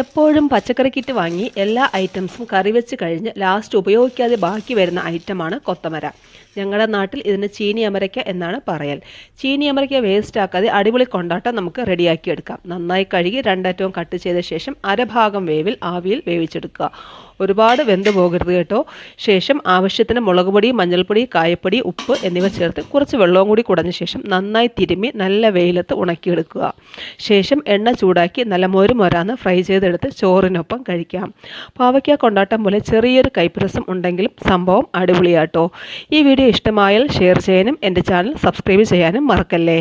എപ്പോഴും പച്ചക്കറി കിറ്റ് വാങ്ങി എല്ലാ ഐറ്റംസും കറി വെച്ച് കഴിഞ്ഞ് ലാസ്റ്റ് ഉപയോഗിക്കാതെ ബാക്കി വരുന്ന ഐറ്റമാണ് കൊത്തമര. ഞങ്ങളുടെ നാട്ടിൽ ഇതിന് ചീനി അമരയ്ക്ക എന്നാണ് പറയൽ. ചീനി അമരയ്ക്ക വേസ്റ്റ് ആക്കാതെ അടിപൊളി കൊണ്ടാട്ടം നമുക്ക് റെഡിയാക്കി എടുക്കാം. നന്നായി കഴുകി രണ്ടറ്റവും കട്ട് ചെയ്ത ശേഷം അരഭാഗം വേവിൽ ആവിയിൽ വേവിച്ചെടുക്കുക. ഒരുപാട് വെന്ത് പോകരുത് കേട്ടോ. ശേഷം ആവശ്യത്തിന് മുളക് പൊടി മഞ്ഞൾപ്പൊടി കായപ്പൊടി ഉപ്പ് എന്നിവ ചേർത്ത് കുറച്ച് വെള്ളവും കൂടി കുടഞ്ഞ ശേഷം നന്നായി തിരുമ്മി നല്ല വെയിലത്ത് ഉണക്കിയെടുക്കുക. ശേഷം എണ്ണ ചൂടാക്കി നല്ല മോരും മൊരാന്ന് ഫ്രൈ ചെയ്തെടുത്ത് ചോറിനൊപ്പം കഴിക്കാം. പാവയ്ക്ക കൊണ്ടാട്ടം പോലെ ചെറിയൊരു കൈപ്പുരസം ഉണ്ടെങ്കിലും സംഭവം അടിപൊളിയാട്ടോ. ഈ വീഡിയോ ഇഷ്ടമായാൽ ഷെയർ ചെയ്യാനും എന്റെ ചാനൽ സബ്സ്ക്രൈബ് ചെയ്യാനും മറക്കല്ലേ?